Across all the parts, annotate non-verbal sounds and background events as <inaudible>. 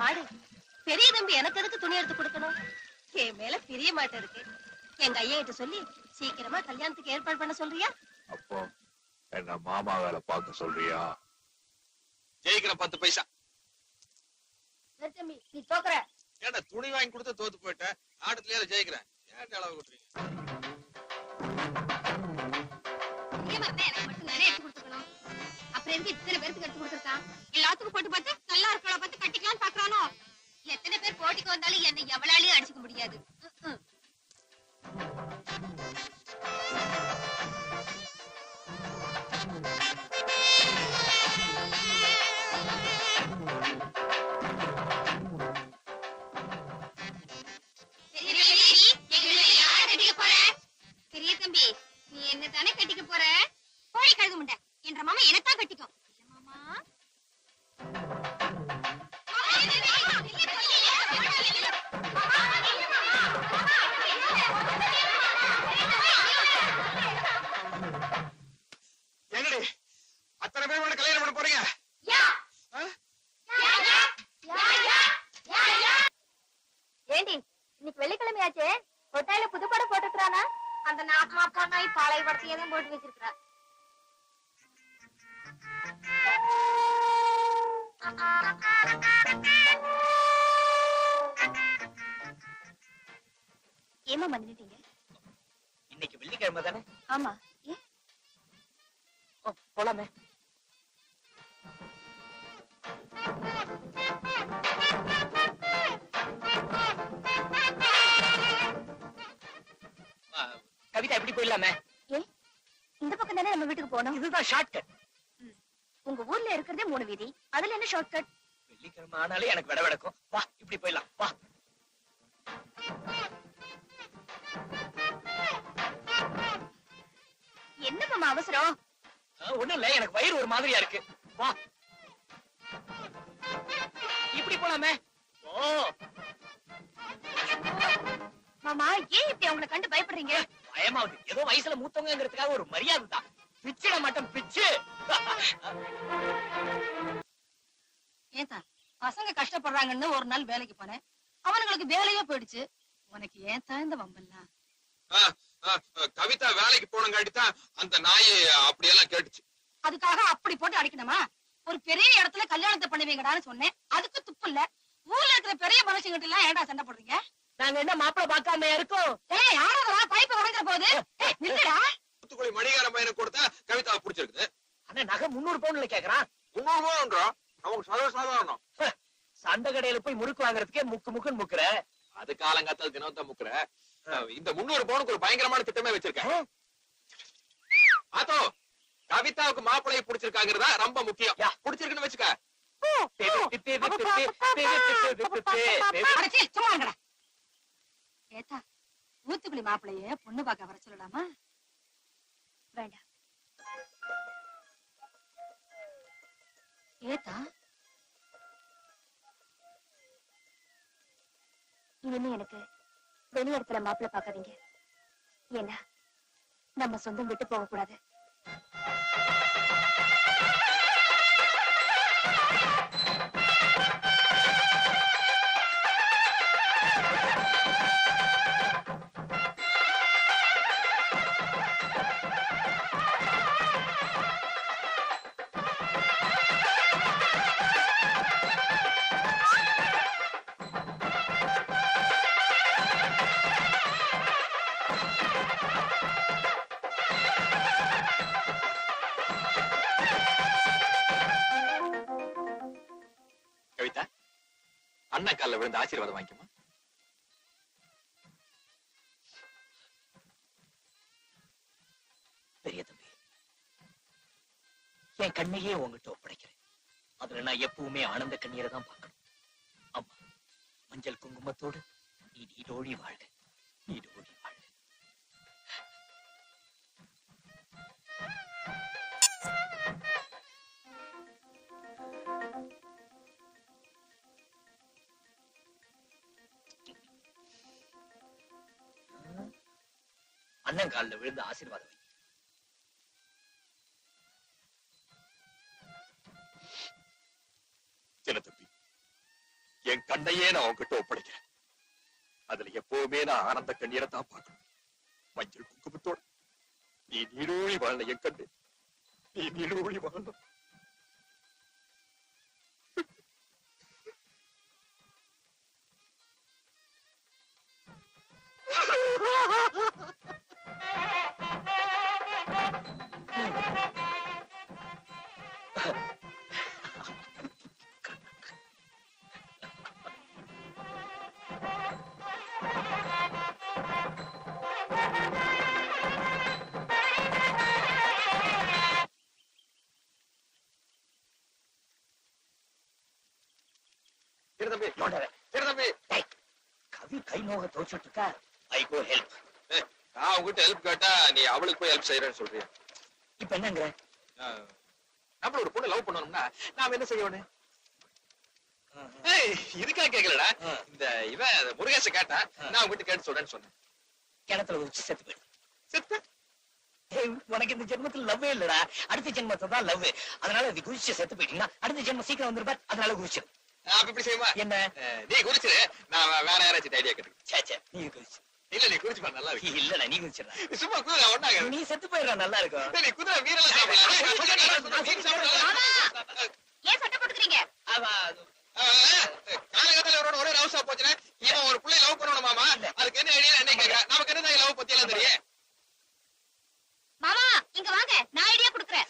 மாடு. பெரிய தம்பி எனக்கு எதுக்கு துணி எடுத்து கொடுக்கணும்? என் மேல பிரிய மாட்டேன் இருக்கு. எங்க ஐயா கிட்ட சொல்லி சீக்கிரமா கல்யாணத்துக்கு ஏற்பாடு பண்ண சொல்றியா? அப்போ என்ன மாமா வேலை பார்க்க சொல்றியா? ஜெயிக்கிற பத்து பைசா. சரி தம்பி நீ தோக்குற. ஏன்டா துணி வாங்கி கொடுத்து தோத்து போயிட்டேன் ஆட்டத்திலேயே ஜெயிக்கிறேன் ஏன்டா அளவு கொடுறீங்க அப்புறம் எதுக்கு இத்தனை பேருக்கு எடுத்து கொடுத்துருக்கான்? எல்லாத்துக்கும் போட்டு பார்த்து நல்லா இருக்கவளை பார்த்து கட்டிக்கலாம் பாக்குறானோ எத்தனை பேர் போட்டிக்கு வந்தாலும் என்னை எவ்வளாலையும் அடிச்சுக்க முடியாது. தான் போட்டு வச்சிருக்கிறா. ஏமா பண்ணிட்டீங்க இன்னைக்கு வெள்ளிக்கிழமை தானே? ஆமா. ஏன் ஓ, போலாமே. கவிதா எப்படி போயிடலாமே? நம்ம வீட்டுக்கு போனோம் இதுதான் ஷார்ட்கட் உங்க ஊர்ல இருக்கிறதே மூணு வீதி. அதுல என்ன ஷார்ட்கட் வெள்ளிக்கிழமை ஆனாலே எனக்கு விட விடக்கும். வா இப்படி போயிடலாம். வா. என்ன மாமா அவசரம்? ஒண்ணும் இல்ல. எனக்கு வயிறு ஒரு மாதிரியா இருக்கு. வா. இப்படி போலாமே. ஓ. மாமா ஏன் இப்படி அவங்களை கண்டு பயப்படுறீங்க? பயமாவுது. ஏதோ வயசுல மூத்தவங்கிறதுக்காக ஒரு மரியாதை தான் பிச்சிட மாட்டோம் பிச்சு. ஏத்தா பசங்க கஷ்டப்படுறாங்கன்னு ஒரு நாள் வேலைக்கு போனேன். அவனுங்களுக்கு வேலையே போயிடுச்சு. உனக்கு ஏத்தா இந்த வம்பெல்லாம்? கவிதா வேலைக்கு போனங்காட்டி தான் அந்த நாய் அப்படியெல்லாம் கேட்டுச்சு. அதுக்காக அப்படி போட்டு அடிக்கணுமா? ஒரு பெரிய இடத்துல கல்யாணத்தை பண்ணுவீங்கடான்னு சொன்னேன். அதுக்கு துப்பு இல்ல. ஊர்ல இருக்கிற பெரிய மனுஷங்கிட்ட எல்லாம் ஏன்டா சண்டை போடுறீங்க? நாங்க என்ன மாப்பிளை பார்க்காம இருக்கோம்? ஏய் யாரா பைப்பு உடைக்கிற போகுது ஏய், நில்லுடா. தூத்துக்குடி மணிகார பையனுக்கு கொடுத்தா கவிதா பிடிச்சிருக்குது. ஆனா நகை முன்னூறு பவுன்ல கேக்குறான். முன்னூறு ரூபான்றோம் அவங்க சர்வ சாதாரணம் சந்தை கடையில போய் முறுக்கு வாங்குறதுக்கே முக்கு முக்குன்னு முக்குற. அது காலங்காத்தால் தினம் தான் முக்குற. இந்த முன்னூறு பவுனுக்கு ஒரு பயங்கரமான திட்டமே வச்சிருக்கேன். ஆத்தோ கவிதாவுக்கு மாப்பிளைய பிடிச்சிருக்காங்கிறதா ரொம்ப முக்கியம். பிடிச்சிருக்குன்னு வச்சுக்க. ஏத்தா ஊத்துக்குழி மாப்பிளைய பொண்ணு பார்க்க வர சொல்லலாமா? வேண்டாம். ஏத்தா? இனிமே எனக்கு வெளியிடத்துல மாப்பிள்ள மாப்பிள்ளை பார்க்காதீங்க. ஏன்னா நம்ம சொந்தம் விட்டு போக கூடாது அண்ணா கால்ல விழுந்து ஆசீர்வாதம் வாங்கிக்கமா பெரிய தம்பி என் கண்ணையே உங்ககிட்ட ஒப்படைக்கிறேன். அதுல நான் எப்பவுமே ஆனந்த கண்ணீரை தான் பார்க்கணும். ஆமா மஞ்சள் குங்குமத்தோடு நீ நீடோழி வாழ்க நீடோழி வாழ்க. அண்ணன் காலில் விழுந்து ஆசீர்வாதம் தம்பி என் கண்ணையே நான் உங்ககிட்ட ஒப்படைக்கிறேன். அதுல எப்பவுமே நான் ஆனந்த கண்ணீரை தான் பார்க்கணும். மஞ்சள் குங்குமத்தோட நீ நீடூழி வாழ என் கண்ணு. நீ நீடூழி வாழணும். இரு தம்பி நோண்டவன். இரு தம்பி. டேய், கவி கை நோக தோச்சுட்டு இருக்கா? ஐ கோ ஹெல்ப் ஏய், நான் உங்ககிட்ட ஹெல்ப் கேட்டா நீ அவளுக்கு போய் ஹெல்ப் செய்யறேன்னு சொல்றியா? இப்ப என்னங்கிற? நம்மள ஒரு பொண்ணு லவ் பண்ணணும்னா நாம என்ன செய்யணும் இதுக்கா கேக்கலடா. இந்த இவன் முருகேச கேட்டா. நான் உங்ககிட்ட கேட்டு சொல்றேன்னு சொன்னேன். கிணத்துல குதிச்சு செத்து போயிடு. செத்து? உனக்கு இந்த ஜென்மத்துல லவ்வே இல்லடா. அடுத்த ஜென்மத்துல தான் லவ் அதனால குதிச்சு செத்து போயிட்டீங்கன்னா அடுத்த ஜென்மம் சீக்கிரம் வந்துருப்பார் அதனால குதிச்சிரு. அப்ப இப்படி செய்யுமா என்ன? நீ குறிச்சிரு நான் வேற யாராச்சும் ஐடியா கேட்டு சே சே நீ குதிச்சு இல்ல நீ குறிச்சு நல்லா இருக்கு. இல்லடா நீ குதிச்சிடா நீ சும்மா குதிரை ஒண்ணாங்க நீ செத்து போயிடுறா நல்லா இருக்கும் நீ குதிரை சாப்பிடலாம். ஏன் சட்டை போட்டுக்கிறீங்க? காலகட்டத்துல இவரோட ஒரே போச்சுன்னா இவன் ஒரு பிள்ளை லவ் பண்ணணும் மாமா. அதுக்கு என்ன ஐடியா என்ன கேட்க நமக்கு என்ன லவ் பத்தி எல்லாம் தெரியும்? மாமா இங்க வாங்க. நான் ஐடியா கொடுக்குறேன்.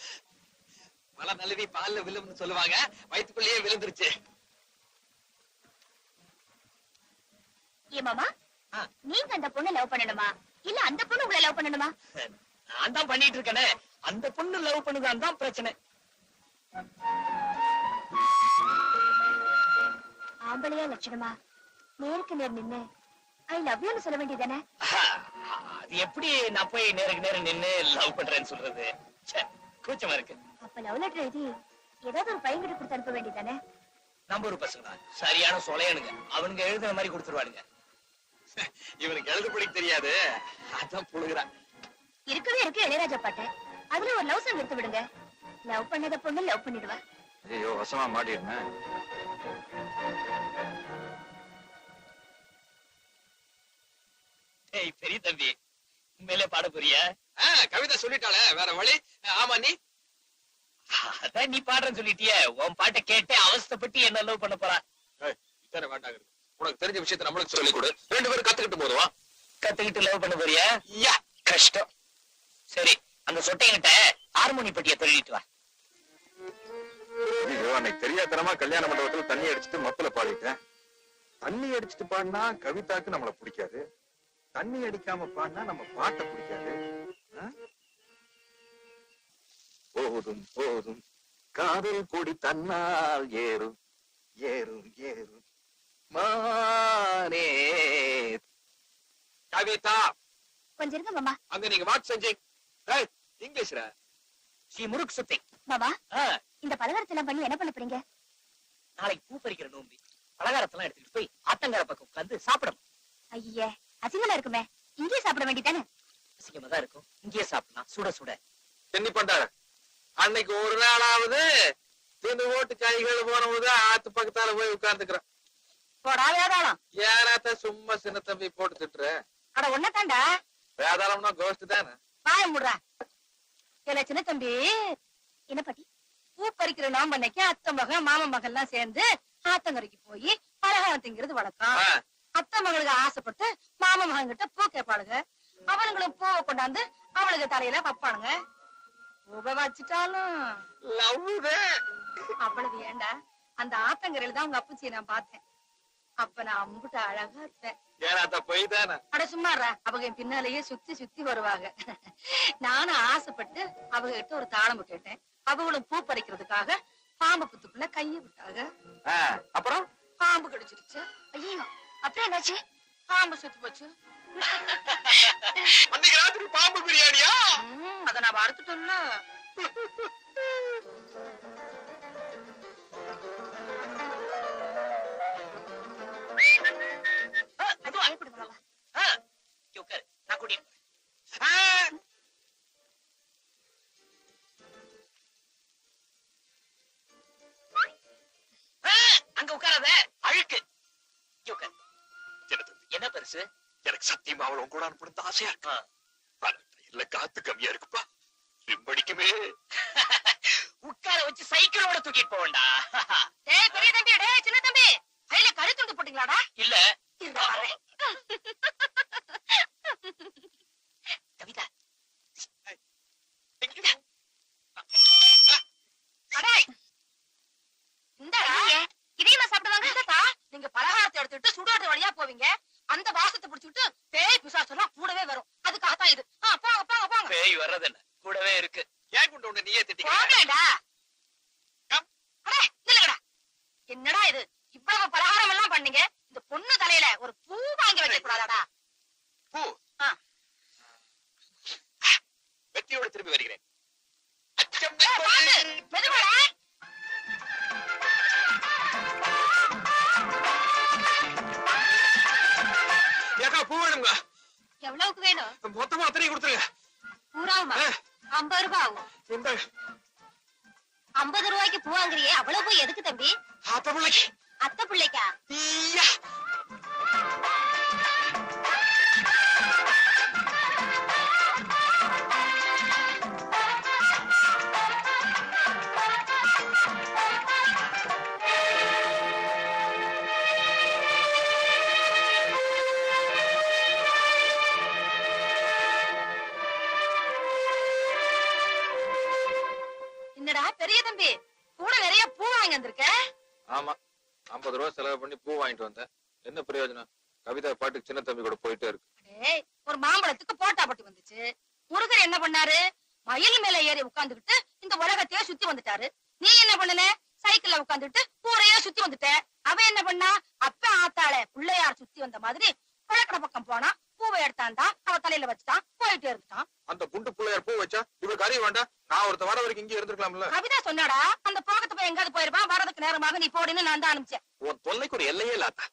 மழை நழுவி பால்ல விழும்னு சொல்லுவாங்க. வயிற்றுக்குள்ளேயே விழுந்துருச்சு ஏ மாமா ஆ. நீங்க அந்த பொண்ணை லவ் பண்ணணுமா? இல்ல அந்த பொண்ணு உங்களை லவ் பண்ணணுமா? நான் தான் பண்ணிட்டு இருக்கேனே. அந்த பொண்ணு லவ் பண்ணுதான் தான் பிரச்சனை. ஆம்பளையா லட்சணமா? நேருக்கு நேர் நின்னு ஐ லவ் யூன்னு சொல்ல வேண்டியதானே அது எப்படி நான் போய் நேருக்கு நேரம் நின்னு லவ் பண்றேன்னு சொல்றது? ச்சே, கூச்சமா இருக்கு. அப்ப லவ் லெட்டர் எழுதி ஏதாவது ஒரு பையன் கிட்ட கொடுத்து அனுப்ப வேண்டியதானே நம்ம ஊர் பசங்க தான். சரியான சொலையனுங்க. அவனுங்க எழுதுற மாதிரி கொடுத்துருவானுங்க. <laughs> இவனுக்கு எழுத படிக்க தெரியாது. அதான் புழுகிறான். இருக்கவே இருக்கு இளையராஜா பாட்டு. அதுல ஒரு லவ் சாங் எடுத்து விடுங்க. லவ் பண்ணத பொண்ணு லவ் பண்ணிடுவா. ஐயோ வசமா மாட்டிருந்தேன் ஏய் பெரிய தம்பி உண்மையிலே பாட போறியா? கவிதை சொல்லிட்டாளே வேற வழி? ஆமா நீ? அதான் நீ பாடுறேன்னு சொல்லிட்டியே உன் பாட்டை கேட்டே அவஸ்தைப்பட்டு என்ன லவ் பண்ண போறா? ஏய், இத்தனை வேண்டாங்க உனக்கு தெரிஞ்ச விஷயத்தை நம்மளுக்கு சொல்லி கொடு. ரெண்டு பேரும் கத்துக்கிட்டு போதுவா? கத்துக்கிட்டு லவ் பண்ண போறியா? யா கஷ்டம். சரி அந்த சொட்டைங்கிட்ட ஹார்மோனி பெட்டியை திருடிட்டு வா. அன்னைக்கு தெரியாதனமா கல்யாண மண்டபத்துல தண்ணி அடிச்சிட்டு மப்பில பாடிட்டேன். தண்ணி அடிச்சிட்டு பாடினா கவிதாக்கு நம்மள பிடிக்காது. தண்ணி அடிக்காம பாடினா நம்ம பாட்டை பிடிக்காது? போதும் போதும். காதல் கொடி தன்னால் ஏறும் ஏறும் ஏறும். மானே. கவிதா. கொஞ்சம் இருங்க மாமா. அங்க நீங்க வாட் செஞ்சு. இங்கிலீஷ்ல. ஸ்ரீ முருக் சுத்தை. மாமா இந்த பலகாரத்தை எல்லாம் பண்ணி என்ன பண்ண போறீங்க? நாளைக்கு பூ பறிக்கிற நோம்பி. பலகாரத்தெல்லாம் எடுத்துக்கிட்டு போய் ஆத்தங்கர பக்கம் உட்கார்ந்து சாப்பிடணும். ஐயே அசிங்கமா இருக்குமே. இங்கேயே சாப்பிட வேண்டியதானே? அசிங்கமா தான் இருக்கும். இங்கேயே சாப்பிடலாம். சுட சுட. என்ன பண்றாரு அன்னைக்கு ஒரு நாளாவது தின்னு ஓட்டு கைகள் போனபோது ஆத்து பக்கத்தால போய் உட்கார்ந்துக்கிறேன் போடா வேதாளம். சும்மா சின்ன தம்பி போட்டு திட்டுற. அட ஒன்னதாண்டா வேதாளம்னா கோஷ்ட் தானே? வாய முடுறா. இல்ல சின்ன தம்பி என்ன பாட்டி? பூ பறிக்கிற நோம்பன்னைக்கு அத்தை மகன் மாமன் மகன் எல்லாம் சேர்ந்து ஆத்தங்கரைக்கு போய் பலகாரம் திங்கிறது வழக்கம். அத்தை மகளுக்கு ஆசைப்பட்டு மாமன் மகன் கிட்ட பூ கேட்பாளுங்க அவனுங்களும் பூவை கொண்டாந்து அவளுக்கு தலையில வைப்பானுங்க பூவை வச்சுட்டாலும். அவ்வளவு ஏண்டா? அந்த ஆத்தங்கரையில தான் உங்க அப்புச்சியை நான் பார்த்தேன். அப்ப நான் அம்புட்டு அழகா இருப்பேன். ஏறாத்த போய் தானே அட சும்மாறா. அவங்க என் பின்னாலேயே சுத்தி சுத்தி வருவாங்க. நானும் ஆசைப்பட்டு அவங்க கிட்ட ஒரு தாளம் கேட்டேன் அவங்களும் பூ பறிக்கிறதுக்காக பாம்பு புத்துக்குள்ள கையை விட்டாங்க. அப்புறம்? பாம்பு கடிச்சிருச்சு. ஐயோ அப்புறம் என்னாச்சு? பாம்பு செத்து போச்சு. அன்னைக்கு ராத்திரி பாம்பு பிரியாணியா? அத நான் வறுத்துட்டோம்ல உட்காரு நான் கூட்டிட்டு போறேன். ஆ, ஆ, அங்க உட்காராத அழுக்கு பெருசு எனக்கு சத்தியமா அவளும் கூட அனுப்பணும் ஆசையா இருக்கு ஆ. இல்ல காத்து கம்மியா இருக்குப்பா ரிம்படிக்குமே உட்கார வச்சு சைக்கிளோட தூக்கிட்டு போவேண்டா டேய் பெரிய தம்பி டேய் சின்ன தம்பி கையில கழுத்துண்டு போட்டீங்களாடா இல்ல நீங்க பலகாரத்தை எடுத்துட்டு சுடுகாட்டு வழியா போவீங்க அந்த வாசத்தை எவ்வளவுக்கு வேணும்? மொத்தமா அத்தனை கொடுத்துருங்க. பூராவுமா. ஐம்பது ரூபாய் ஆகும் ஐம்பது ரூபாய்க்கு பூ வாங்குறியே? அவ்வளவு எதுக்கு தம்பி? ஆத்த பிள்ளைக்கு. அத்தை பிள்ளைக்கா? என்னடா பெரிய தம்பி? கூட நிறைய பூ வாங்கி வந்திருக்க? ஆமா. ஐம்பது ரூபா செலவு பண்ணி பூ வாங்கிட்டு வந்தேன். என்ன பிரயோஜனம்? கவிதா பாட்டுக்கு சின்ன தம்பி கூட போயிட்டே இருக்கு. ஒரு மாம்பழத்துக்கு போட்டா பட்டு வந்துச்சு. முருகர் என்ன பண்ணாரு? மயில் மேல ஏறி உட்கார்ந்துகிட்டு இந்த உலகத்தையே சுத்தி வந்துட்டாரு. நீ என்ன பண்ணுன? சைக்கிள்ல உட்கார்ந்துட்டு ஊரையே சுத்தி வந்துட்ட. அவ என்ன பண்ணா? அப்ப ஆத்தாள பிள்ளையார் சுத்தி வந்த மாதிரி பழக்கடை பக்கம் போனா பூவை எடுத்தான்டா அவ தலையில வச்சுட்டான் போயிட்டே இருந்துட்டான் அந்த குண்டு பிள்ளையார் பூ வச்சா இவருக்கு அறிய வேண்டாம் வரைக்கும் இங்கே இருந்திருக்கலாம்ல. கவிதா சொன்னாடா அந்த போகத்து போய் எங்காவது போயிருப்பான் வரதுக்கு நேரமாக நீ போடின்னு நான் தான் அனுப்பிச்சேன். உன் தொல்லைக்கு ஒரு எல்லையே இல்லாத